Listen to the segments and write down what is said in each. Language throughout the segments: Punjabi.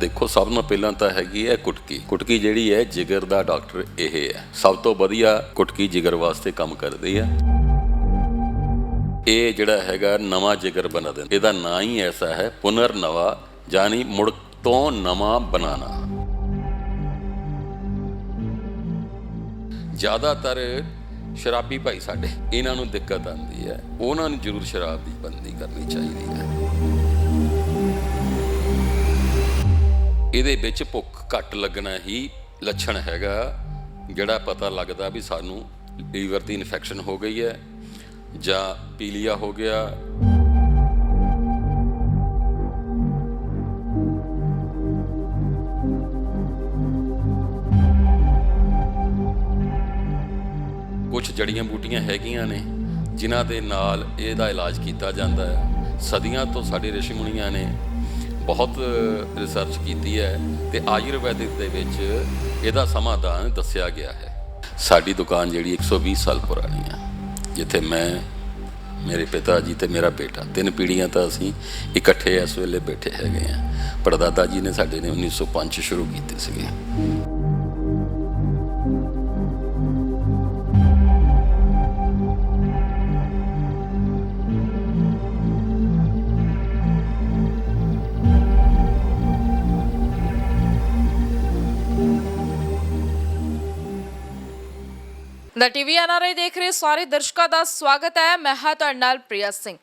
ਦੇਖੋ, ਸਭ ਤੋਂ ਪਹਿਲਾਂ ਤਾਂ ਹੈਗੀ ਹੈ ਕੁਟਕੀ। ਕੁਟਕੀ ਜਿਹੜੀ ਹੈ, ਜਿਗਰ ਦਾ ਡਾਕਟਰ ਇਹ ਹੈ। ਸਭ ਤੋਂ ਵਧੀਆ ਕੁਟਕੀ ਜਿਗਰ ਵਾਸਤੇ ਕੰਮ ਕਰਦੀ ਹੈ। ਇਹ ਜਿਹੜਾ ਹੈਗਾ, ਨਵਾਂ ਜਿਗਰ ਬਣਾ ਦਿੰਦਾ। ਇਹਦਾ ਨਾਂ ਹੀ ਐਸਾ ਹੈ ਪੁਨਰ ਨਵਾ ਜਾਨੀ ਮੁੜ ਤੋਂ ਨਵਾਂ ਬਣਾਉਣਾ। ਜ਼ਿਆਦਾਤਰ ਸ਼ਰਾਬੀ ਭਾਈ ਸਾਡੇ, ਇਹਨਾਂ ਨੂੰ ਦਿੱਕਤ ਆਉਂਦੀ ਹੈ। ਉਹਨਾਂ ਨੂੰ ਜ਼ਰੂਰ ਸ਼ਰਾਬ ਦੀ ਬੰਦੀ ਕਰਨੀ ਚਾਹੀਦੀ ਹੈ। ਇਹਦੇ ਵਿੱਚ ਭੁੱਖ ਘੱਟ ਲੱਗਣਾ ਹੀ ਲੱਛਣ ਹੈਗਾ, ਜਿਹੜਾ ਪਤਾ ਲੱਗਦਾ ਵੀ ਸਾਨੂੰ ਲੀਵਰ ਦੀ ਇਨਫੈਕਸ਼ਨ ਹੋ ਗਈ ਹੈ ਜਾਂ ਪੀਲੀਆ ਹੋ ਗਿਆ। ਕੁਝ ਜੜੀਆਂ ਬੂਟੀਆਂ ਹੈਗੀਆਂ ਨੇ, ਜਿਨ੍ਹਾਂ ਦੇ ਨਾਲ ਇਹਦਾ ਇਲਾਜ ਕੀਤਾ ਜਾਂਦਾ ਹੈ। ਸਦੀਆਂ ਤੋਂ ਸਾਡੇ ਰਿਸ਼ੀ ਮੁਨੀਆਂ ਨੇ ਬਹੁਤ ਰਿਸਰਚ ਕੀਤੀ ਹੈ ਤੇ ਆਯੁਰਵੈਦਿਕ ਦੇ ਵਿੱਚ ਇਹਦਾ ਸਮਾਧਾਨ ਦੱਸਿਆ ਗਿਆ ਹੈ। ਸਾਡੀ ਦੁਕਾਨ ਜਿਹੜੀ 120 ਸਾਲ ਪੁਰਾਣੀ ਹੈ ਜਿੱਥੇ ਮੈਂ, ਮੇਰੇ ਪਿਤਾ ਜੀ ਤੇ ਮੇਰਾ ਬੇਟਾ, ਤਿੰਨ ਪੀੜ੍ਹੀਆਂ ਤਾਂ ਅਸੀਂ ਇਕੱਠੇ ਇਸ ਵੇਲੇ ਬੈਠੇ ਹੈਗੇ ਆ। ਪੜਦਾਦਾ ਜੀ ਨੇ ਸਾਡੇ ਨੇ 1905 ਚ ਸ਼ੁਰੂ ਕੀਤੀ ਸੀਗੀ। ਦਾ ਟੀਵੀ ਐਨਆਰਆਈ ਦੇਖ ਰਹੇ ਸਾਰੇ ਦਰਸ਼ਕਾਂ ਦਾ ਸਵਾਗਤ ਹੈ। ਮੈਂ ਹਾਂ ਤੁਹਾਡੇ ਨਾਲ ਪ੍ਰਿਆ ਸਿੰਘ।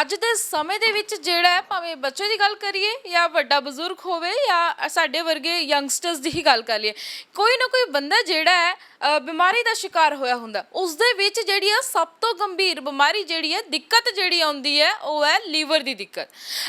ਅੱਜ ਦੇ ਸਮੇਂ ਦੇ ਵਿੱਚ ਜਿਹੜਾ ਹੈ, ਭਾਵੇਂ ਬੱਚੇ ਦੀ ਗੱਲ ਕਰੀਏ ਜਾਂ ਵੱਡਾ ਬਜ਼ੁਰਗ ਹੋਵੇ ਜਾਂ ਸਾਡੇ ਵਰਗੇ ਯੰਗਸਟਰਸ ਦੀ ਹੀ ਗੱਲ ਕਰ ਲਈਏ, ਕੋਈ ਨਾ ਕੋਈ ਬੰਦਾ ਜਿਹੜਾ ਹੈ ਬਿਮਾਰੀ ਦਾ ਸ਼ਿਕਾਰ ਹੋਇਆ ਹੁੰਦਾ। ਉਸ ਦੇ ਵਿੱਚ ਜਿਹੜੀ ਆ ਸਭ ਤੋਂ ਗੰਭੀਰ ਬਿਮਾਰੀ ਜਿਹੜੀ ਹੈ ਦਿੱਕਤ ਜਿਹੜੀ ਆਉਂਦੀ ਹੈ ਉਹ ਹੈ ਲੀਵਰ ਦੀ ਦਿੱਕਤ।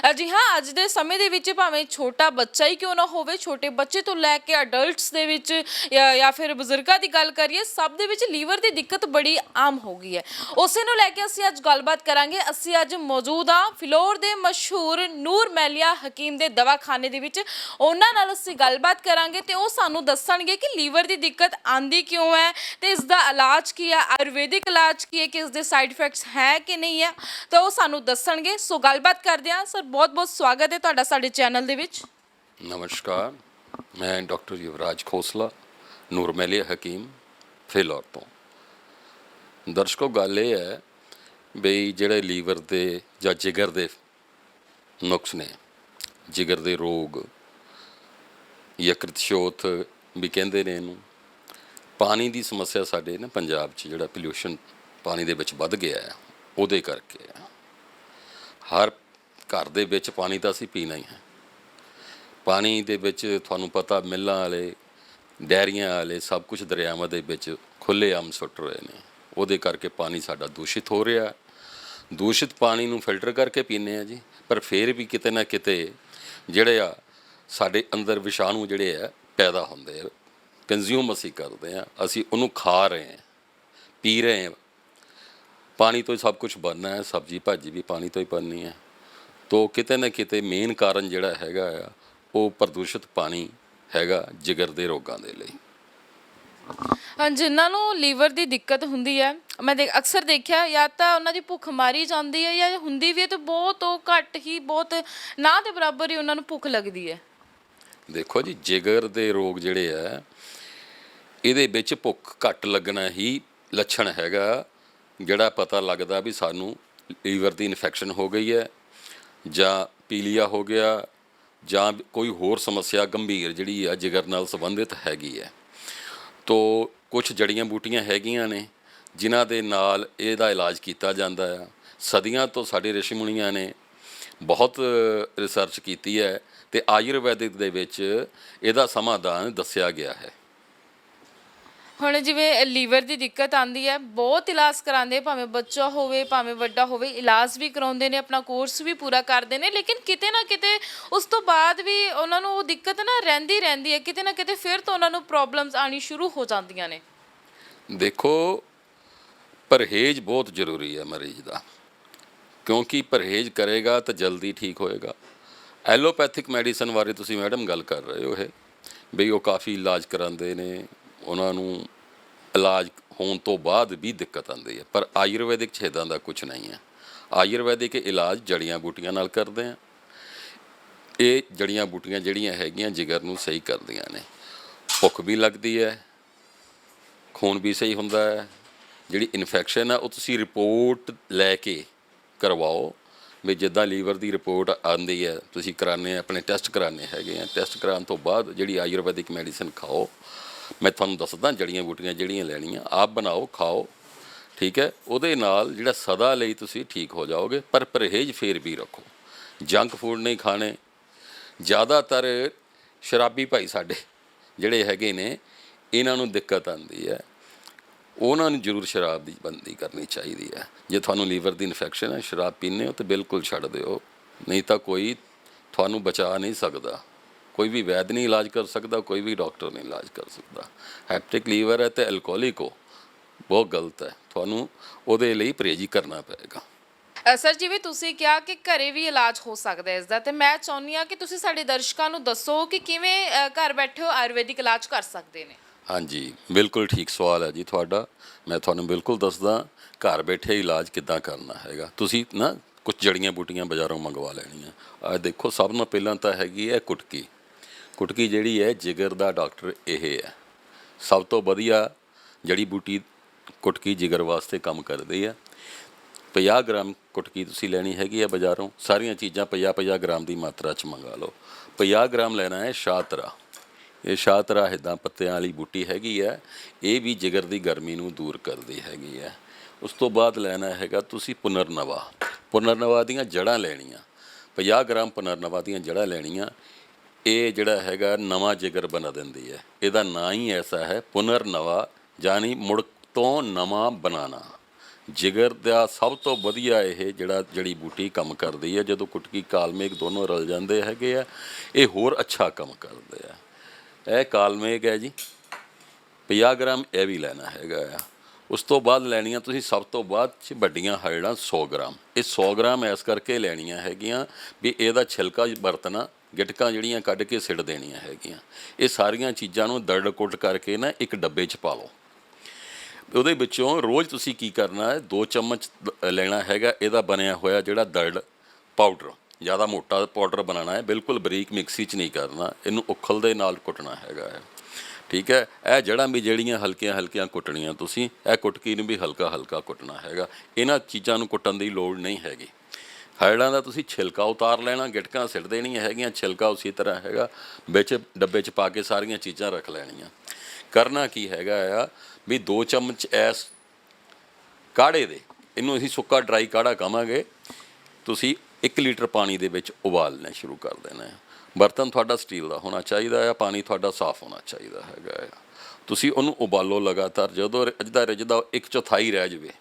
ਅ, ਜੀ ਹਾਂ ਅੱਜ ਦੇ ਸਮੇਂ ਦੇ ਵਿੱਚ ਭਾਵੇਂ ਛੋਟਾ ਬੱਚਾ ਹੀ ਕਿਉਂ ਨਾ ਹੋਵੇ ਛੋਟੇ ਬੱਚੇ ਤੋਂ ਲੈ ਕੇ ਅਡਲਟਸ ਦੇ ਵਿੱਚ ਜਾਂ ਫਿਰ ਬਜ਼ੁਰਗਾਂ ਦੀ ਗੱਲ ਕਰੀਏ ਸਭ ਦੇ ਵਿੱਚ ਲੀਵਰ ਦੀ ਦਿੱਕਤ ਬੜੀ ਆਮ ਹੋ ਗਈ ਹੈ। ਉਸੇ ਨੂੰ ਲੈ ਕੇ ਅਸੀਂ ਅੱਜ ਗੱਲਬਾਤ ਕਰਾਂਗੇ। ਅਸੀਂ ਅੱਜ ਮੌਜੂਦ ਹਾਂ ਫਿਲੌਰ ਦੇ ਮਸ਼ਹੂਰ ਨੂਰ ਮੈਲੀਆ ਹਕੀਮ ਦੇ ਦਵਾਖਾਨੇ ਦੇ ਵਿੱਚ। ਉਹਨਾਂ ਨਾਲ ਅਸੀਂ ਗੱਲਬਾਤ ਕਰਾਂਗੇ ਤੇ ਉਹ ਸਾਨੂੰ ਦੱਸਣਗੇ ਕਿ ਲੀਵਰ ਦੀ ਦਿੱਕਤ ਆਂਦੀ ਕਿਉਂ ਹੈ ਤੇ ਇਸ ਦਾ ਇਲਾਜ ਕੀ ਹੈ, ਆਯੁਰਵੈਦਿਕ ਇਲਾਜ ਕੀ ਹੈ ਕਿ ਇਸ ਦੇ ਸਾਈਡ ਇਫੈਕਟਸ ਹੈ ਕਿ ਨਹੀਂ ਹੈ, ਤਾਂ ਉਹ ਸਾਨੂੰ ਦੱਸਣਗੇ। ਸੋ ਗੱਲਬਾਤ ਕਰਦੇ ਹਾਂ। ਸਰ ਬਹੁਤ ਬਹੁਤ ਸਵਾਗਤ ਹੈ ਤੁਹਾਡਾ ਸਾਡੇ ਚੈਨਲ ਦੇ ਵਿੱਚ। ਨਮਸਕਾਰ। ਮੈਂ ਡਾਕਟਰ ਯੁਵਰਾਜ ਖੋਸਲਾ ਨੂਰਮੈਲੀ ਹਕੀਮ, ਫਿਲੌਰ ਤੋਂ। ਦਰਸ਼ਕੋ, ਗੱਲ ਇਹ ਹੈ ਬਈ ਜਿਹੜੇ ਲੀਵਰ ਦੇ ਜਾਂ ਜਿਗਰ ਦੇ ਨੁਕਸ ਨੇ, ਜਿਗਰ ਦੇ ਰੋਗ, ਯਕ੍ਰਿਤ ਸ਼ੋਥ ਵੀ ਕਹਿੰਦੇ ਨੇ ਇਹਨੂੰ ਪਾਣੀ ਦੀ ਸਮੱਸਿਆ ਸਾਡੇ ਨਾ ਪੰਜਾਬ 'ਚ ਜਿਹੜਾ ਪੋਲਿਊਸ਼ਨ ਪਾਣੀ ਦੇ ਵਿੱਚ ਵੱਧ ਗਿਆ ਹੈ, ਉਹਦੇ ਕਰਕੇ ਹੈ। ਹਰ ਘਰ ਦੇ ਵਿੱਚ ਪਾਣੀ ਤਾਂ ਅਸੀਂ ਪੀਣਾ ਹੀ ਹੈ। ਪਾਣੀ ਦੇ ਵਿੱਚ ਤੁਹਾਨੂੰ ਪਤਾ ਮਿੱਲਾਂ ਵਾਲੇ, ਡੈਰੀਆਂ ਵਾਲੇ, ਸਭ ਕੁਝ ਦਰਿਆਵਾਂ ਦੇ ਵਿੱਚ ਖੁੱਲੇ ਆਮ ਸੁੱਟ ਰਹੇ ਨੇ। ਉਹਦੇ ਕਰਕੇ ਪਾਣੀ ਸਾਡਾ ਦੂਸ਼ਿਤ ਹੋ ਰਿਹਾ ਦੂਸ਼ਿਤ ਪਾਣੀ ਨੂੰ ਫਿਲਟਰ ਕਰਕੇ ਪੀਂਦੇ ਆ ਜੀ, ਪਰ ਫਿਰ ਵੀ ਕਿਤੇ ਨਾ ਕਿਤੇ ਜਿਹੜੇ ਆ ਸਾਡੇ ਅੰਦਰ ਵਿਸ਼ਾਣੂ ਜਿਹੜੇ ਆ, ਪੈਦਾ ਹੁੰਦੇ ਆ। ਕੰਜ਼ਿਊਮ ਅਸੀਂ ਕਰਦੇ ਆ ਅਸੀਂ ਉਹਨੂੰ ਖਾ ਰਹੇ ਆ ਪੀ ਰਹੇ ਆ ਪਾਣੀ ਤੋਂ ਹੀ ਸਭ ਕੁਝ ਬਣਨਾ ਹੈ ਸਬਜੀ ਭਾਜੀ ਵੀ ਪਾਣੀ ਤੋਂ ਹੀ ਬਣਨੀ ਹੈ। ਤੋ ਕਿਤੇ ਨਾ ਕਿਤੇ ਮੇਨ ਕਾਰਨ ਜਿਹੜਾ ਹੈਗਾ ਆ ਉਹ ਪ੍ਰਦੂਸ਼ਿਤ ਪਾਣੀ ਹੈਗਾ ਜਿਗਰ ਦੇ ਰੋਗਾਂ ਦੇ ਲਈ। ਹਾਂ, ਜਿਨ੍ਹਾਂ ਨੂੰ ਲੀਵਰ ਦੀ ਦਿੱਕਤ ਹੁੰਦੀ ਹੈ ਮੈਂ ਦੇਖ ਅਕਸਰ ਦੇਖਿਆ ਜਾਂ ਤਾਂ ਉਹਨਾਂ ਦੀ ਭੁੱਖ ਮਾਰੀ ਜਾਂਦੀ ਹੈ ਜਾਂ ਹੁੰਦੀ ਵੀ ਹੈ ਤੇ ਬਹੁਤ ਉਹ ਘੱਟ ਹੀ ਬਹੁਤ ਨਾ ਦੇ ਬਰਾਬਰ ਹੀ ਉਹਨਾਂ ਨੂੰ ਭੁੱਖ ਲੱਗਦੀ ਹੈ। ਦੇਖੋ ਜੀ ਜਿਗਰ ਦੇ ਰੋਗ ਜਿਹੜੇ ਆ ਇਹਦੇ ਵਿੱਚ ਭੁੱਖ ਘੱਟ ਲੱਗਣਾ ਹੀ ਲੱਛਣ ਹੈਗਾ, ਜਿਹੜਾ ਪਤਾ ਲੱਗਦਾ ਵੀ ਸਾਨੂੰ ਲੀਵਰ ਦੀ ਇਨਫੈਕਸ਼ਨ ਹੋ ਗਈ ਹੈ, ਜਾਂ ਪੀਲੀਆ ਹੋ ਗਿਆ, ਜਾਂ ਕੋਈ ਹੋਰ ਸਮੱਸਿਆ ਗੰਭੀਰ ਜਿਹੜੀ ਆ ਜਿਗਰ ਨਾਲ ਸੰਬੰਧਿਤ ਹੈਗੀ ਹੈ। ਤੋ ਕੁਝ ਜੜੀਆਂ ਬੂਟੀਆਂ ਹੈਗੀਆਂ ਨੇ, ਜਿਨ੍ਹਾਂ ਦੇ ਨਾਲ ਇਹਦਾ ਇਲਾਜ ਕੀਤਾ ਜਾਂਦਾ ਆ ਸਦੀਆਂ ਤੋਂ ਸਾਡੇ ਰਿਸ਼ੀ ਮੁਨੀਆਂ ਨੇ ਬਹੁਤ ਰਿਸਰਚ ਕੀਤੀ ਹੈ ਤੇ ਆਯੁਰਵੈਦਿਕ ਦੇ ਵਿੱਚ ਇਹਦਾ ਸਮਾਧਾਨ ਦੱਸਿਆ ਗਿਆ ਹੈ। ਹੁਣ ਜਿਵੇਂ ਲੀਵਰ ਦੀ ਦਿੱਕਤ ਆਂਦੀ ਹੈ, ਬਹੁਤ ਇਲਾਜ ਕਰਾਉਂਦੇ ਭਾਵੇਂ ਬੱਚਾ ਹੋਵੇ, ਭਾਵੇਂ ਵੱਡਾ ਹੋਵੇ, ਇਲਾਜ ਵੀ ਕਰਾਉਂਦੇ ਨੇ, ਆਪਣਾ ਕੋਰਸ ਵੀ ਪੂਰਾ ਕਰਦੇ ਨੇ, ਲੇਕਿਨ ਕਿਤੇ ਨਾ ਕਿਤੇ ਉਸ ਤੋਂ ਬਾਅਦ ਵੀ ਉਹਨਾਂ ਨੂੰ ਉਹ ਦਿੱਕਤ ਨਾ ਰਹਿੰਦੀ ਰਹਿੰਦੀ ਹੈ, ਕਿਤੇ ਨਾ ਕਿਤੇ ਫਿਰ ਤੋਂ ਉਹਨਾਂ ਨੂੰ ਪ੍ਰੋਬਲਮਸ ਆਣੀ ਸ਼ੁਰੂ ਹੋ ਜਾਂਦੀਆਂ ਨੇ। ਦੇਖੋ, ਪਰਹੇਜ਼ ਬਹੁਤ ਜ਼ਰੂਰੀ ਹੈ ਮਰੀਜ਼ ਦਾ। ਕਿਉਂਕਿ ਪਰਹੇਜ਼ ਕਰੇਗਾ ਤਾਂ ਜਲਦੀ ਠੀਕ ਹੋਏਗਾ। ਐਲੋਪੈਥਿਕ ਮੈਡੀਸਨ ਬਾਰੇ ਤੁਸੀਂ ਮੈਡਮ ਗੱਲ ਕਰ ਰਹੇ ਹੋ ਇਹ ਵੀ ਉਹ ਕਾਫੀ ਇਲਾਜ ਕਰਾਉਂਦੇ ਨੇ ਉਹਨਾਂ ਨੂੰ ਇਲਾਜ ਹੋਣ ਤੋਂ ਬਾਅਦ ਵੀ ਦਿੱਕਤ ਆਉਂਦੀ ਹੈ, ਪਰ ਆਯੁਰਵੈਦਿਕ ਛੇਦਾਂ ਦਾ ਕੁਝ ਨਹੀਂ ਹੈ। ਆਯੁਰਵੈਦਿਕ ਇਲਾਜ ਜੜੀਆਂ ਬੂਟੀਆਂ ਨਾਲ ਕਰਦੇ ਆ। ਇਹ ਜੜੀਆਂ ਬੂਟੀਆਂ ਜਿਹੜੀਆਂ ਹੈਗੀਆਂ ਜਿਗਰ ਨੂੰ ਸਹੀ ਕਰਦੀਆਂ ਨੇ। ਭੁੱਖ ਵੀ ਲੱਗਦੀ ਹੈ, ਖੂਨ ਵੀ ਸਹੀ ਹੁੰਦਾ ਹੈ, ਜਿਹੜੀ ਇਨਫੈਕਸ਼ਨ ਆ ਉਹ ਤੁਸੀਂ ਰਿਪੋਰਟ ਲੈ ਕੇ ਕਰਵਾਓ ਵੀ ਜਿੱਦਾਂ ਲੀਵਰ ਦੀ ਰਿਪੋਰਟ ਆਂਦੀ ਹੈ, ਤੁਸੀਂ ਕਰਾਣੇ ਆਪਣੇ ਟੈਸਟ ਕਰਾਣੇ ਹੈਗੇ ਆ। ਟੈਸਟ ਕਰਾਉਣ ਤੋਂ ਬਾਅਦ ਜਿਹੜੀ ਆਯੁਰਵੈਦਿਕ ਮੈਡੀਸਿਨ ਖਾਓ ਮੈਂ ਤੁਹਾਨੂੰ ਦੱਸਦਾ ਜੜੀਆਂ ਬੂਟੀਆਂ ਜਿਹੜੀਆਂ ਲੈਣੀਆਂ, ਆਪ ਬਣਾਓ, ਖਾਓ, ਠੀਕ ਹੈ? ਉਹਦੇ ਨਾਲ ਜਿਹੜਾ ਸਦਾ ਲਈ ਤੁਸੀਂ ਠੀਕ ਹੋ ਜਾਓਗੇ, ਪਰ ਪਰਹੇਜ਼ ਫੇਰ ਵੀ ਰੱਖੋ। ਜੰਕ ਫੂਡ ਨਹੀਂ ਖਾਣੇ। ਜ਼ਿਆਦਾਤਰ ਸ਼ਰਾਬੀ ਭਾਈ ਸਾਡੇ ਜਿਹੜੇ ਹੈਗੇ ਨੇ, ਇਹਨਾਂ ਨੂੰ ਦਿੱਕਤ ਆਉਂਦੀ ਹੈ। ਉਹਨਾਂ ਨੂੰ ਜ਼ਰੂਰ ਸ਼ਰਾਬ ਦੀ ਬੰਦੀ ਕਰਨੀ ਚਾਹੀਦੀ ਹੈ। ਜੇ ਤੁਹਾਨੂੰ ਲੀਵਰ ਦੀ ਇਨਫੈਕਸ਼ਨ ਹੈ, ਸ਼ਰਾਬ ਪੀਂਦੇ ਹੋ ਤਾਂ ਬਿਲਕੁਲ ਛੱਡ ਦਿਓ। ਨਹੀਂ ਤਾਂ ਕੋਈ ਤੁਹਾਨੂੰ ਬਚਾ ਨਹੀਂ ਸਕਦਾ। ਕੋਈ ਵੀ ਵੈਦ ਨਹੀਂ ਇਲਾਜ ਕਰ ਸਕਦਾ ਕੋਈ ਵੀ ਡਾਕਟਰ ਨਹੀਂ ਇਲਾਜ ਕਰ ਸਕਦਾ। ਹੈਪਟਿਕ ਲੀਵਰ ਹੈ ਤੇ ਐਲਕੋਹਲਿਕ ਹੋ। ਬਹੁਤ ਗਲਤ ਹੈ। ਤੁਹਾਨੂੰ ਉਹਦੇ ਲਈ ਪਰਹੇਜ਼ੀ ਕਰਨਾ ਪਏਗਾ। ਅ, ਸਰ ਜਿਵੇਂ ਤੁਸੀਂ ਕਿਹਾ ਕਿ ਘਰੇ ਵੀ ਇਲਾਜ ਹੋ ਸਕਦਾ ਹੈ ਇਸ ਦਾ ਤੇ ਮੈਂ ਚਾਹੁੰਦੀ ਹਾਂ ਕਿ ਤੁਸੀਂ ਸਾਡੇ ਦਰਸ਼ਕਾਂ ਨੂੰ ਦੱਸੋ ਕਿ ਕਿਵੇਂ ਅ, ਘਰ ਬੈਠੇ ਹੋ ਆਯੁਰਵੈਦਿਕ ਇਲਾਜ ਕਰ ਸਕਦੇ ਨੇ। ਹਾਂਜੀ ਬਿਲਕੁਲ ਠੀਕ ਸਵਾਲ ਹੈ ਜੀ ਤੁਹਾਡਾ। ਮੈਂ ਤੁਹਾਨੂੰ ਬਿਲਕੁਲ ਦੱਸਦਾ ਘਰ ਬੈਠੇ ਇਲਾਜ ਕਿੱਦਾਂ ਕਰਨਾ ਹੈਗਾ। ਤੁਸੀਂ ਨਾ ਕੁਝ ਜੜੀਆਂ ਬੂਟੀਆਂ ਬਾਜ਼ਾਰੋਂ ਮੰਗਵਾ ਲੈਣੀਆਂ। ਆ ਦੇਖੋ ਸਭ ਤੋਂ ਪਹਿਲਾਂ ਤਾਂ ਹੈਗੀ ਹੈ ਕੁਟਕੀ। ਕੁਟਕੀ ਜਿਹੜੀ ਹੈ, ਜਿਗਰ ਦਾ ਡਾਕਟਰ ਇਹ ਹੈ। ਸਭ ਤੋਂ ਵਧੀਆ ਜੜੀ ਬੂਟੀ ਕੁਟਕੀ ਜਿਗਰ ਵਾਸਤੇ ਕੰਮ ਕਰਦੀ ਹੈ 50 ਗ੍ਰਾਮ ਕੁਟਕੀ ਤੁਸੀਂ ਲੈਣੀ ਹੈਗੀ ਹੈ ਬਾਜ਼ਾਰੋਂ, ਸਾਰੀਆਂ ਚੀਜ਼ਾਂ 50 50 ਗ੍ਰਾਮ ਦੀ ਮਾਤਰਾ ਚ ਮੰਗਾ ਲਓ। 50 ਗ੍ਰਾਮ ਲੈਣਾ ਹੈ ਸ਼ਾਤਰਾ ਇਹ ਸ਼ਾਤਰਾ ਹਿੱਦਾਂ ਪੱਤਿਆਂ ਵਾਲੀ ਬੂਟੀ ਹੈਗੀ ਹੈ ਇਹ ਵੀ ਜਿਗਰ ਦੀ ਗਰਮੀ ਨੂੰ ਦੂਰ ਕਰਦੀ ਹੈਗੀ ਹੈ ਉਸ ਤੋਂ ਬਾਅਦ ਲੈਣਾ ਹੈਗਾ ਤੁਸੀਂ ਪੁਨਰਨਵਾ। ਪੁਨਰਨਵਾ ਦੀਆਂ ਜੜ੍ਹਾਂ ਲੈਣੀਆਂ। 50 ਗ੍ਰਾਮ ਪੁਨਰਨਵਾ ਦੀਆਂ ਜੜ੍ਹਾਂ ਲੈਣੀਆਂ। ਇਹ ਜਿਹੜਾ ਹੈਗਾ ਨਵਾਂ ਜਿਗਰ ਬਣਾ ਦਿੰਦੀ ਹੈ। ਇਹਦਾ ਨਾਂ ਹੀ ਐਸਾ ਹੈ ਪੁਨਰਨਵਾ ਜਾਨੀ ਮੁੜ ਤੋਂ ਨਵਾਂ ਬਣਾਉਣਾ। ਜਿਗਰ ਦਾ ਸਭ ਤੋਂ ਵਧੀਆ ਇਹ ਜਿਹੜਾ ਜੜੀ ਬੂਟੀ ਕੰਮ ਕਰਦੀ ਹੈ, ਜਦੋਂ ਕੁਟਕੀ ਕਾਲਮੇਗ ਦੋਨੋਂ ਰਲ ਜਾਂਦੇ ਹੈਗੇ ਆ, ਇਹ ਹੋਰ ਅੱਛਾ ਕੰਮ ਕਰਦੇ ਆ। ਇਹ ਕਾਲਮੇਗ ਹੈ ਜੀ 50 ਗ੍ਰਾਮ ਇਹ ਵੀ ਲੈਣਾ ਹੈਗਾ ਆ। ਉਸ ਤੋਂ ਬਾਅਦ ਲੈਣੀਆਂ ਤੁਸੀਂ ਸਭ ਤੋਂ ਬਾਅਦ ਚ ਵੱਡੀਆਂ ਹਰੜਾਂ 100 ਗ੍ਰਾਮ। ਇਹ 100 ਗ੍ਰਾਮ ਐਸ ਕਰਕੇ ਲੈਣੀਆਂ ਹੈਗੀਆਂ ਵੀ ਇਹਦਾ ਛਿਲਕਾ ਵਰਤਣਾ ਗਿਟਕਾਂ ਜਿਹੜੀਆਂ ਕੱਢ ਕੇ ਸਿੱਟ ਦੇਣੀਆਂ ਹੈਗੀਆਂ। ਇਹ ਸਾਰੀਆਂ ਚੀਜ਼ਾਂ ਨੂੰ ਦਰੜ ਕੁੱਟ ਕਰਕੇ ਨਾ ਇੱਕ ਡੱਬੇ 'ਚ ਪਾ ਲਓ। ਉਹਦੇ ਵਿੱਚੋਂ ਰੋਜ਼ ਤੁਸੀਂ ਕੀ ਕਰਨਾ ਹੈ 2 ਚਮਚ ਦ- ਲੈਣਾ ਹੈਗਾ, ਇਹਦਾ ਬਣਿਆ ਹੋਇਆ ਜਿਹੜਾ ਦਰੜ ਪਾਊਡਰ। ਜ਼ਿਆਦਾ ਮੋਟਾ ਪਾਊਡਰ ਬਣਾਉਣਾ ਹੈ, ਬਿਲਕੁਲ ਬਰੀਕ ਮਿਕਸੀ 'ਚ ਨਹੀਂ ਕਰਨਾ, ਇਹਨੂੰ ਉਖਲ ਦੇ ਨਾਲ ਕੁੱਟਣਾ ਹੈਗਾ ਹੈ। ਠੀਕ ਹੈ, ਇਹ ਜੜ੍ਹਾਂ ਵੀ ਜਿਹੜੀਆਂ ਹਲਕੀਆਂ ਹਲਕੀਆਂ ਕੁੱਟਣੀਆਂ ਤੁਸੀਂ, ਇਹ ਕੁਟਕੀ ਨੂੰ ਵੀ ਹਲਕਾ ਹਲਕਾ ਕੁੱਟਣਾ ਹੈਗਾ। ਇਹਨਾਂ ਚੀਜ਼ਾਂ ਨੂੰ ਕੁੱਟਣ ਦੀ ਲੋੜ ਨਹੀਂ ਹੈਗੀ। ਹਰੜਾਂ ਦਾ ਤੁਸੀਂ ਛਿਲਕਾ ਉਤਾਰ ਲੈਣਾ, ਗਿਟਕਾਂ ਸਿੱਟ ਦੇਣੀਆਂ ਹੈਗੀਆਂ, ਛਿਲਕਾ ਉਸੇ ਤਰ੍ਹਾਂ ਹੈਗਾ, ਵਿੱਚ ਡੱਬੇ 'ਚ ਪਾ ਕੇ ਸਾਰੀਆਂ ਚੀਜ਼ਾਂ ਰੱਖ ਲੈਣੀਆਂ। ਕਰਨਾ ਕੀ ਹੈਗਾ ਆ ਵੀ 2 ਚਮਚ ਐਸ ਕਾੜੇ ਦੇ, ਇਹਨੂੰ ਅਸੀਂ ਸੁੱਕਾ ਡਰਾਈ ਕਾੜਾ ਕਹਾਂਗੇ, ਤੁਸੀਂ 1 ਲੀਟਰ ਪਾਣੀ ਦੇ ਵਿੱਚ ਉਬਾਲਣਾ ਸ਼ੁਰੂ ਕਰ ਦੇਣਾ ਹੈ। ਬਰਤਨ ਤੁਹਾਡਾ ਸਟੀਲ ਦਾ ਹੋਣਾ ਚਾਹੀਦਾ ਹੈ ਪਾਣੀ ਤੁਹਾਡਾ ਸਾਫ਼ ਹੋਣਾ ਚਾਹੀਦਾ ਹੈਗਾ ਹੈ ਤੁਸੀਂ ਉਹਨੂੰ ਉਬਾਲੋ ਲਗਾਤਾਰ, ਜਦੋਂ ਰਿੱਝਦਾ ਰਿੱਝਦਾ ਇੱਕ ਚੌਥਾਈ ਰਹਿ ਜਾਵੇ।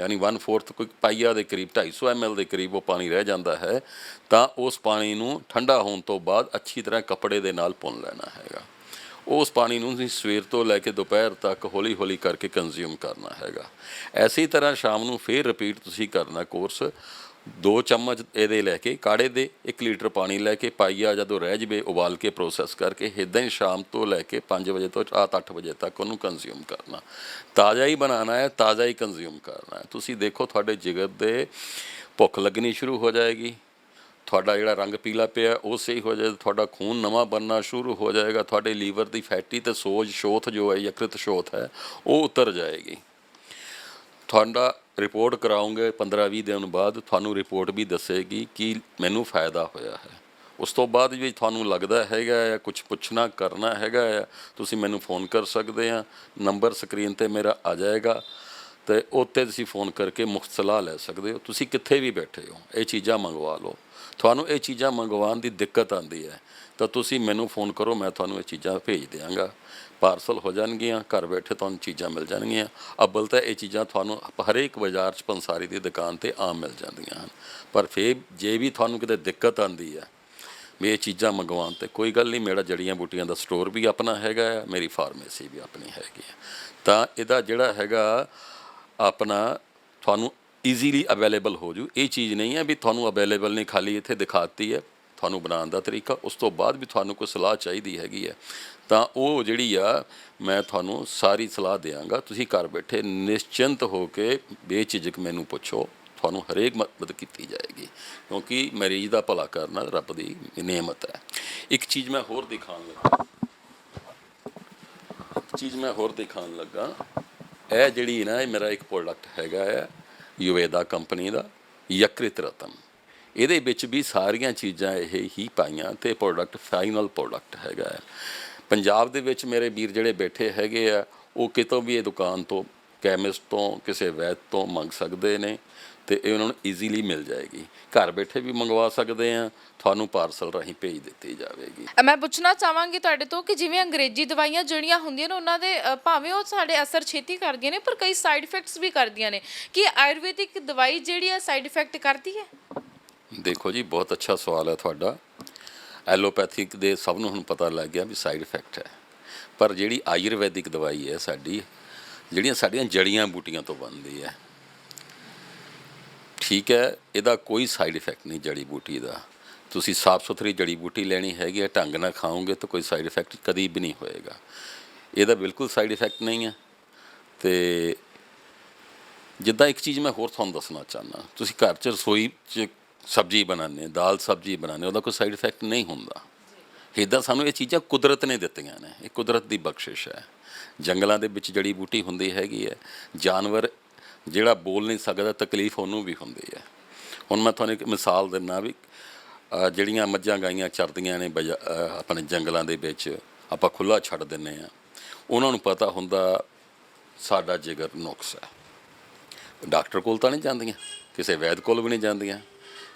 ਯਾਨੀ 1/4 ਕੋਈ ਪਾਈਆ ਦੇ ਕਰੀਬ 250 ml ਦੇ ਕਰੀਬ ਉਹ ਪਾਣੀ ਰਹਿ ਜਾਂਦਾ ਹੈ, ਤਾਂ ਉਸ ਪਾਣੀ ਨੂੰ ਠੰਡਾ ਹੋਣ ਤੋਂ ਬਾਅਦ ਅੱਛੀ ਤਰ੍ਹਾਂ ਕੱਪੜੇ ਦੇ ਨਾਲ ਪੁੰਨ ਲੈਣਾ ਹੈਗਾ। ਉਸ ਪਾਣੀ ਨੂੰ ਤੁਸੀਂ ਸਵੇਰ ਤੋਂ ਲੈ ਕੇ ਦੁਪਹਿਰ ਤੱਕ ਹੌਲੀ ਹੌਲੀ ਕਰਕੇ ਕੰਜ਼ਿਊਮ ਕਰਨਾ ਹੈਗਾ। ਐਸੀ ਤਰ੍ਹਾਂ ਸ਼ਾਮ ਨੂੰ ਫੇਰ ਰਿਪੀਟ ਤੁਸੀਂ ਕਰਨਾ ਕੋਰਸ ਦੋ ਚਮਚ ਇਹਦੇ ਲੈ ਕੇ ਕਾੜੇ ਦੇ 1 ਲੀਟਰ ਪਾਣੀ ਲੈ ਕੇ ਪਾਈਆ, ਜਦੋਂ ਰਹਿ ਜਵੇ, ਉਬਾਲ ਕੇ ਪ੍ਰੋਸੈਸ ਕਰਕੇ ਇਦਾਂ ਹੀ ਸ਼ਾਮ ਤੋਂ ਲੈ ਕੇ 5 ਵਜੇ ਤੋਂ ਰਾਤ 8 ਵਜੇ ਤੱਕ ਉਹਨੂੰ ਕੰਜ਼ਿਊਮ ਕਰਨਾ। ਤਾਜ਼ਾ ਹੀ ਬਣਾਉਣਾ ਹੈ, ਤਾਜ਼ਾ ਹੀ ਕੰਜ਼ਿਊਮ ਕਰਨਾ ਹੈ। ਤੁਸੀਂ ਦੇਖੋ ਤੁਹਾਡੇ ਜਿਗਰ ਦੇ ਭੁੱਖ ਲੱਗਣੀ ਸ਼ੁਰੂ ਹੋ ਜਾਏਗੀ। ਤੁਹਾਡਾ ਜਿਹੜਾ ਰੰਗ ਪੀਲਾ ਪਿਆ ਉਹ ਸਹੀ ਹੋ ਜਾਏ ਤੁਹਾਡਾ ਖੂਨ ਨਵਾਂ ਬਣਨਾ ਸ਼ੁਰੂ ਹੋ ਜਾਏਗਾ। ਤੁਹਾਡੇ ਲੀਵਰ ਦੀ ਫੈਟੀ ਤੇ ਸੋਜ, ਸ਼ੋਥ ਜੋ ਹੈ, ਯਕ੍ਰਿਤ ਸ਼ੋਥ ਹੈ, ਉਹ ਉਤਰ ਜਾਏਗੀ। ਤੁਹਾਡਾ ਰਿਪੋਰਟ ਕਰਾਉਂਗੇ 15-20 ਦਿਨ ਬਾਅਦ ਤੁਹਾਨੂੰ ਰਿਪੋਰਟ ਵੀ ਦੱਸੇਗੀ ਕਿ ਮੈਨੂੰ ਫਾਇਦਾ ਹੋਇਆ ਹੈ। ਉਸ ਤੋਂ ਬਾਅਦ ਵੀ ਤੁਹਾਨੂੰ ਲੱਗਦਾ ਹੈਗਾ ਜਾਂ ਕੁਝ ਪੁੱਛਣਾ ਕਰਨਾ ਹੈਗਾ ਆ ਤੁਸੀਂ ਮੈਨੂੰ ਫੋਨ ਕਰ ਸਕਦੇ ਆ ਨੰਬਰ ਸਕਰੀਨ ਤੇ ਮੇਰਾ ਆ ਜਾਏਗਾ ਤੇ ਉੱਤੇ ਤੁਸੀਂ ਫੋਨ ਕਰਕੇ ਮੁਫਤ ਸਲਾਹ ਲੈ ਸਕਦੇ ਹੋ। ਤੁਸੀਂ ਕਿੱਥੇ ਵੀ ਬੈਠੇ ਹੋ, ਇਹ ਚੀਜ਼ਾਂ ਮੰਗਵਾ ਲਓ। ਤੁਹਾਨੂੰ ਇਹ ਚੀਜ਼ਾਂ ਮੰਗਵਾਉਣ ਦੀ ਦਿੱਕਤ ਆਉਂਦੀ ਹੈ, ਤਾਂ ਤੁਸੀਂ ਮੈਨੂੰ ਫੋਨ ਕਰੋ, ਮੈਂ ਤੁਹਾਨੂੰ ਇਹ ਚੀਜ਼ਾਂ ਭੇਜ ਦਿਆਂਗਾ। ਪਾਰਸਲ ਹੋ ਜਾਣਗੀਆਂ, ਘਰ ਬੈਠੇ ਤੁਹਾਨੂੰ ਚੀਜ਼ਾਂ ਮਿਲ ਜਾਣਗੀਆਂ। ਅੱਬਲ ਤਾਂ ਇਹ ਚੀਜ਼ਾਂ ਤੁਹਾਨੂੰ ਹਰੇਕ ਬਾਜ਼ਾਰ 'ਚ ਪੰਸਾਰੀ ਦੀ ਦੁਕਾਨ ਤੇ ਆਮ ਮਿਲ ਜਾਂਦੀਆਂ ਹਨ। ਪਰ ਫੇਰ ਜੇ ਵੀ ਤੁਹਾਨੂੰ ਕਿਤੇ ਦਿੱਕਤ ਆਉਂਦੀ ਹੈ, ਵੀ ਇਹ ਚੀਜ਼ਾਂ ਮੰਗਵਾਉਣ ਤੇ ਕੋਈ ਗੱਲ ਨਹੀਂ, ਮੇਰਾ ਜੜੀਆਂ ਬੂਟੀਆਂ ਦਾ ਸਟੋਰ ਵੀ ਆਪਣਾ ਹੈਗਾ ਹੈ, ਮੇਰੀ ਫਾਰਮੇਸੀ ਵੀ ਆਪਣੀ ਹੈਗੀ ਹੈ। ਤਾਂ ਇਹਦਾ ਜਿਹੜਾ ਹੈਗਾ ਆਪਣਾ ਤੁਹਾਨੂੰ ਈਜ਼ੀਲੀ ਅਵੇਲੇਬਲ ਹੋ ਜੂ। ਇਹ ਚੀਜ਼ ਨਹੀਂ ਹੈ ਵੀ ਤੁਹਾਨੂੰ ਅਵੇਲੇਬਲ ਨਹੀਂ, ਖਾਲੀ ਇੱਥੇ ਦਿਖਾਤੀ ਹੈ। ਤੁਹਾਨੂੰ ਬਣਾਉਣ ਦਾ ਤਰੀਕਾ, ਉਸ ਤੋਂ ਬਾਅਦ ਵੀ ਤੁਹਾਨੂੰ ਕੋਈ ਸਲਾਹ ਚਾਹੀਦੀ ਹੈਗੀ ਹੈ। ਤਾਂ ਉਹ ਜਿਹੜੀ ਆ, ਮੈਂ ਤੁਹਾਨੂੰ ਸਾਰੀ ਸਲਾਹ ਦਿਆਂਗਾ। ਤੁਸੀਂ ਘਰ ਬੈਠੇ ਨਿਸ਼ਚਿੰਤ ਹੋ ਕੇ ਬੇਝਿਜਕ ਮੈਨੂੰ ਪੁੱਛੋ, ਤੁਹਾਨੂੰ ਹਰੇਕ ਮਦਦ ਕੀਤੀ ਜਾਏਗੀ। ਕਿਉਂਕਿ ਮਰੀਜ਼ ਦਾ ਭਲਾ ਕਰਨਾ ਰੱਬ ਦੀ ਨਿਯਮਤ ਹੈ। ਇੱਕ ਚੀਜ਼ ਮੈਂ ਹੋਰ ਦਿਖਾਉਣ ਲੱਗਾ। ਇੱਕ ਚੀਜ਼ ਮੈਂ ਹੋਰ ਦਿਖਾਉਣ ਲੱਗਾ। ਇਹ ਜਿਹੜੀ ਨਾ, ਇਹ ਮੇਰਾ ਇੱਕ ਪ੍ਰੋਡਕਟ ਹੈਗਾ ਹੈ ਯੁਵੇਦਾ ਕੰਪਨੀ ਦਾ ਯਕ੍ਰਿਤ ਰਤਨ। ਇਹਦੇ ਵਿੱਚ ਵੀ ਸਾਰੀਆਂ ਚੀਜ਼ਾਂ ਇਹ ਹੀ ਪਾਈਆਂ ਤੇ ਪ੍ਰੋਡਕਟ ਫਾਈਨਲ ਪ੍ਰੋਡਕਟ ਹੈਗਾ ਹੈ। ਪੰਜਾਬ ਦੇ ਵਿੱਚ ਮੇਰੇ ਵੀਰ ਜਿਹੜੇ ਬੈਠੇ ਹੈਗੇ ਆ ਉਹ ਕਿਤੋਂ ਵੀ ਇਹ ਦੁਕਾਨ ਤੋਂ ਕੈਮਿਸਟ ਤੋਂ ਕਿਸੇ ਵੈਦ ਤੋਂ ਮੰਗ ਸਕਦੇ ਨੇ ਤੇ ਇਹ ਉਹਨਾਂ ਨੂੰ ਈਜ਼ੀਲੀ ਮਿਲ ਜਾਏਗੀ। ਘਰ ਬੈਠੇ ਵੀ ਮੰਗਵਾ ਸਕਦੇ ਆ ਤੁਹਾਨੂੰ ਪਾਰਸਲ ਰਾਹੀਂ ਭੇਜ ਦਿੱਤੀ ਜਾਵੇਗੀ। ਮੈਂ ਪੁੱਛਣਾ ਚਾਹਾਂਗੀ ਤੁਹਾਡੇ ਤੋਂ ਕਿ ਜਿਵੇਂ ਅੰਗਰੇਜ਼ੀ ਦਵਾਈਆਂ ਜਿਹੜੀਆਂ ਹੁੰਦੀਆਂ ਨੇ ਉਹਨਾਂ ਦੇ ਅ, ਭਾਵੇਂ ਉਹ ਸਾਡੇ ਅਸਰ ਛੇਤੀ ਕਰਦੀਆਂ ਨੇ ਪਰ ਕਈ ਸਾਈਡ ਇਫੈਕਟਸ ਵੀ ਕਰਦੀਆਂ ਨੇ। ਕੀ ਆਯੁਰਵੈਦਿਕ ਦਵਾਈ ਜਿਹੜੀ ਆ ਸਾਈਡ ਇਫੈਕਟ ਕਰਦੀ ਹੈ? ਦੇਖੋ ਜੀ, ਬਹੁਤ ਅੱਛਾ ਸਵਾਲ ਹੈ ਤੁਹਾਡਾ। ਐਲੋਪੈਥਿਕ ਦੇ ਸਭ ਨੂੰ ਹੁਣ ਪਤਾ ਲੱਗ ਗਿਆ ਵੀ ਸਾਈਡ ਇਫੈਕਟ ਹੈ। ਪਰ ਜਿਹੜੀ ਆਯੁਰਵੈਦਿਕ ਦਵਾਈ ਹੈ ਸਾਡੀ, ਜਿਹੜੀਆਂ ਸਾਡੀਆਂ ਜੜੀਆਂ ਬੂਟੀਆਂ ਤੋਂ ਬਣਦੀ ਹੈ, ਠੀਕ ਹੈ, ਇਹਦਾ ਕੋਈ ਸਾਈਡ ਇਫੈਕਟ ਨਹੀਂ ਜੜੀ ਬੂਟੀ ਦਾ। ਤੁਸੀਂ ਸਾਫ਼ ਸੁਥਰੀ ਜੜੀ ਬੂਟੀ ਲੈਣੀ ਹੈਗੀ ਹੈ, ਢੰਗ ਨਾਲ ਖਾਓਗੇ ਤਾਂ ਕੋਈ ਸਾਈਡ ਇਫੈਕਟ ਕਦੀ ਵੀ ਨਹੀਂ ਹੋਏਗਾ। ਇਹਦਾ ਬਿਲਕੁਲ ਸਾਈਡ ਇਫੈਕਟ ਨਹੀਂ ਹੈ। ਤੇ ਜਿੱਦਾਂ ਇੱਕ ਚੀਜ਼ ਮੈਂ ਹੋਰ ਤੁਹਾਨੂੰ ਦੱਸਣਾ ਚਾਹੁੰਦਾ, ਤੁਸੀਂ ਘਰ 'ਚ ਰਸੋਈ 'ਚ ਸਬਜ਼ੀ ਬਣਾਉਂਦੇ ਦਾਲ ਸਬਜ਼ੀ ਬਣਾਉਂਦੇ ਉਹਦਾ ਕੋਈ ਸਾਈਡ ਇਫੈਕਟ ਨਹੀਂ ਹੁੰਦਾ। ਇੱਦਾਂ ਸਾਨੂੰ ਇਹ ਚੀਜ਼ਾਂ ਕੁਦਰਤ ਨੇ ਦਿੱਤੀਆਂ ਨੇ, ਇਹ ਕੁਦਰਤ ਦੀ ਬਖਸ਼ਿਸ਼ ਹੈ। ਜੰਗਲਾਂ ਦੇ ਵਿੱਚ ਜੜੀ ਬੂਟੀ ਹੁੰਦੀ ਹੈਗੀ ਹੈ, ਜਾਨਵਰ ਜਿਹੜਾ ਬੋਲ ਨਹੀਂ ਸਕਦਾ, ਤਕਲੀਫ ਉਹਨੂੰ ਵੀ ਹੁੰਦੀ ਹੈ। ਹੁਣ ਮੈਂ ਤੁਹਾਨੂੰ ਇੱਕ ਮਿਸਾਲ ਦਿੰਦਾ ਵੀ ਜਿਹੜੀਆਂ ਮੱਝਾਂ ਗਾਈਆਂ ਚਰਦੀਆਂ ਨੇ ਬਜਾ- ਆਪਣੇ ਜੰਗਲਾਂ ਦੇ ਵਿੱਚ, ਆਪਾਂ ਖੁੱਲਾ ਛੱਡ ਦਿੰਨੇ ਆ ਉਹਨਾਂ ਨੂੰ ਪਤਾ ਹੁੰਦਾ, ਸਾਡਾ ਜਿਗਰ ਨੁਕਸ ਹੈ। ਡਾਕਟਰ ਕੋਲ ਤਾਂ ਨਹੀਂ ਜਾਂਦੀਆਂ, ਕਿਸੇ ਵੈਦ ਕੋਲ ਵੀ ਨਹੀਂ ਜਾਂਦੀਆਂ।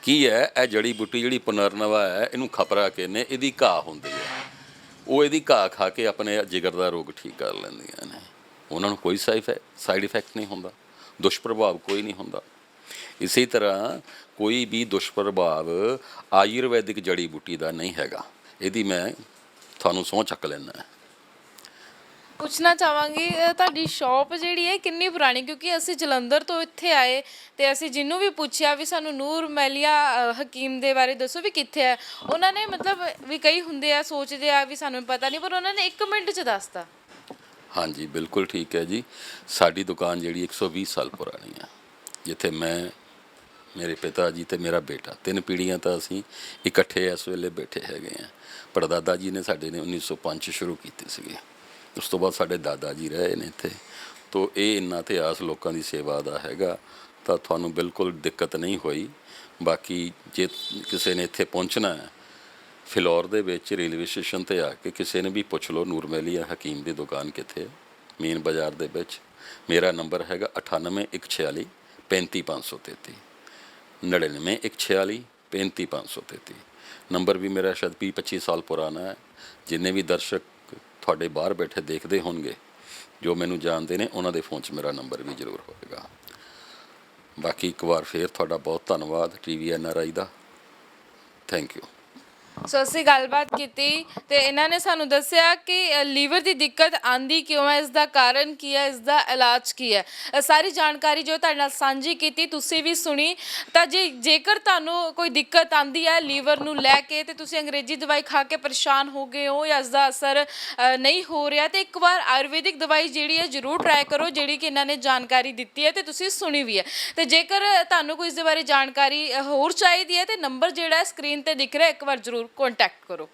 ਕੀ ਹੈ? ਇਹ ਜੜੀ ਬੂਟੀ ਜਿਹੜੀ ਪੁਨਰਨਵਾ ਹੈ, ਇਹਨੂੰ ਖਪਰਾ ਕਹਿੰਦੇ, ਇਹਦੀ ਘਾਹ ਹੁੰਦੀ ਹੈ। ਉਹ ਇਹਦੀ ਘਾਹ ਖਾ ਕੇ ਆਪਣੇ ਜਿਗਰ ਦਾ ਰੋਗ ਠੀਕ ਕਰ ਲੈਂਦੀਆਂ ਨੇ। ਉਹਨਾਂ ਨੂੰ ਕੋਈ ਸਾਈਡ ਇਫੈਕਟ ਨਹੀਂ ਹੁੰਦਾ। ਦੁਸ਼ਪ੍ਰਭਾਵ ਕੋਈ ਨਹੀਂ ਹੁੰਦਾ। ਇਸੇ ਤਰ੍ਹਾਂ ਕੋਈ ਵੀ ਦੁਸ਼ਪ੍ਰਭਾਵ ਆਯੁਰਵੈਦਿਕ ਜੜੀ ਬੂਟੀ ਦਾ ਨਹੀਂ ਹੈਗਾ। ਇਹਦੀ ਮੈਂ ਤੁਹਾਨੂੰ ਸਹੁੰ ਚੱਕ ਲੈਣਾ ਪੁੱਛਣਾ ਚਾਹਾਂਗੀ ਅ, ਤੁਹਾਡੀ ਸ਼ਾਪ ਜਿਹੜੀ ਹੈ ਕਿੰਨੀ ਪੁਰਾਣੀ? ਕਿਉਂਕਿ ਅਸੀਂ ਜਲੰਧਰ ਤੋਂ ਇੱਥੇ ਆਏ ਤੇ ਅਸੀਂ ਜਿਹਨੂੰ ਵੀ ਪੁੱਛਿਆ ਵੀ ਸਾਨੂੰ ਨੂਰ ਮੈਲੀਆ ਅ, ਹਕੀਮ ਦੇ ਬਾਰੇ ਦੱਸੋ ਵੀ ਕਿੱਥੇ ਹੈ। ਉਹਨਾਂ ਨੇ ਮਤਲਬ ਵੀ ਕਈ ਹੁੰਦੇ ਆ ਸੋਚਦੇ ਆ ਵੀ ਸਾਨੂੰ ਪਤਾ ਨਹੀਂ ਪਰ ਉਹਨਾਂ ਨੇ 1 ਮਿੰਟ ਚ ਦੱਸਤਾ। ਹਾਂਜੀ ਬਿਲਕੁਲ ਠੀਕ ਹੈ ਜੀ। ਸਾਡੀ ਦੁਕਾਨ ਜਿਹੜੀ 120 ਸਾਲ ਪੁਰਾਣੀ ਆ ਜਿੱਥੇ ਮੈਂ ਮੇਰੇ ਪਿਤਾ ਜੀ ਤੇ ਮੇਰਾ ਬੇਟਾ ਤਿੰਨ ਪੀੜ੍ਹੀਆਂ ਤਾਂ ਅਸੀਂ ਇਕੱਠੇ ਇਸ ਵੇਲੇ ਬੈਠੇ ਹੈਗੇ ਆ। ਪੜਦਾਦਾ ਜੀ ਨੇ ਸਾਡੇ ਨੇ 1905 ਚ ਸ਼ੁਰੂ ਕੀਤੀ ਸੀਗੀ। ਉਸ ਤੋਂ ਬਾਅਦ ਸਾਡੇ ਦਾਦਾ ਜੀ ਰਹੇ ਨੇ ਇੱਥੇ। ਤੋਂ ਇਹ ਇੰਨਾ ਇਤਿਹਾਸ ਲੋਕਾਂ ਦੀ ਸੇਵਾ ਦਾ ਹੈਗਾ, ਤਾਂ ਤੁਹਾਨੂੰ ਬਿਲਕੁਲ ਦਿੱਕਤ ਨਹੀਂ ਹੋਈ। ਬਾਕੀ ਜੇ ਕਿਸੇ ਨੇ ਇੱਥੇ ਪਹੁੰਚਣਾ ਹੈ, ਫਿਲੌਰ ਦੇ ਵਿੱਚ ਰੇਲਵੇ ਸਟੇਸ਼ਨ ਤੇ ਆ ਕੇ ਕਿਸੇ ਨੇ ਵੀ ਪੁੱਛ ਲਓ ਨੂਰਮੈਲੀਆ ਹਕੀਮ ਦੀ ਦੁਕਾਨ ਕਿੱਥੇ ਹੈ, ਮੇਨ ਬਾਜ਼ਾਰ ਦੇ ਵਿੱਚ। ਮੇਰਾ ਨੰਬਰ ਹੈਗਾ 98146 35533 99146 35533 ਨੰਬਰ ਵੀ ਮੇਰਾ ਸ਼ਾਇਦ 20 25 ਸਾਲ ਪੁਰਾਣਾ ਹੈ। ਜਿੰਨੇ ਵੀ ਦਰਸ਼ਕ ਤੁਹਾਡੇ ਬਾਹਰ ਬੈਠੇ ਦੇਖਦੇ ਹੋਣਗੇ, ਜੋ ਮੈਨੂੰ ਜਾਣਦੇ ਨੇ, ਉਹਨਾਂ ਦੇ ਫੋਨ 'ਚ ਮੇਰਾ ਨੰਬਰ ਵੀ ਜ਼ਰੂਰ ਹੋਵੇਗਾ। ਬਾਕੀ ਇੱਕ ਵਾਰ ਫੇਰ ਤੁਹਾਡਾ ਬਹੁਤ ਧੰਨਵਾਦ ਟੀਵੀ ਐਨਆਰਆਈ ਦਾ। ਥੈਂਕ ਯੂ ਸੋ ਅਸੀਂ ਗੱਲਬਾਤ ਕੀਤੀ ਤੇ ਇਹਨਾਂ ਨੇ ਸਾਨੂੰ ਦੱਸਿਆ ਕਿ ਲੀਵਰ ਦੀ ਦਿੱਕਤ ਆਂਦੀ ਕਿਉਂ ਹੈ? ਇਸ ਦਾ ਕਾਰਨ ਕੀ ਹੈ? ਇਸ ਦਾ ਇਲਾਜ ਕੀ ਹੈ? ਅ, ਸਾਰੀ ਜਾਣਕਾਰੀ ਜੋ ਤੁਹਾਡੇ ਨਾਲ ਸਾਂਝੀ ਕੀਤੀ ਤੁਸੀਂ ਵੀ ਸੁਣੀ। ਤਾਂ ਜੇ ਜੇਕਰ ਤੁਹਾਨੂੰ ਕੋਈ ਦਿੱਕਤ ਆਂਦੀ ਹੈ ਲੀਵਰ ਨੂੰ ਲੈ ਕੇ ਤੇ ਤੁਸੀਂ ਅੰਗਰੇਜ਼ੀ ਦਵਾਈ ਖਾ ਕੇ ਪਰੇਸ਼ਾਨ ਹੋ ਗਏ ਹੋ ਜਾਂ ਇਸ ਦਾ ਅਸਰ ਅ, ਨਹੀਂ ਹੋ ਰਿਹਾ ਤੇ ਇੱਕ ਵਾਰ ਆਯੁਰਵੈਦਿਕ ਦਵਾਈ ਜਿਹੜੀ ਹੈ ਜਰੂਰ ਟਰਾਈ ਕਰੋ ਜਿਹੜੀ ਕਿ ਇਹਨਾਂ ਨੇ ਜਾਣਕਾਰੀ ਦਿੱਤੀ ਹੈ ਤੇ ਤੁਸੀਂ ਸੁਣੀ ਵੀ ਹੈ। ਤੇ ਜੇਕਰ ਤੁਹਾਨੂੰ ਕੋਈ ਇਸ ਦੇ ਬਾਰੇ ਜਾਣਕਾਰੀ ਅ, ਹੋਰ ਚਾਹੀਦੀ ਹੈ ਤੇ ਨੰਬਰ ਜਿਹੜਾ ਹੈ ਸਕਰੀਨ ਤੇ ਦਿਖ ਰਿਹਾ ਇੱਕ ਵਾਰ ਜ਼ਰੂਰ ਜਰੂਰ ਕੰਟੈਕਟ ਕਰੋ।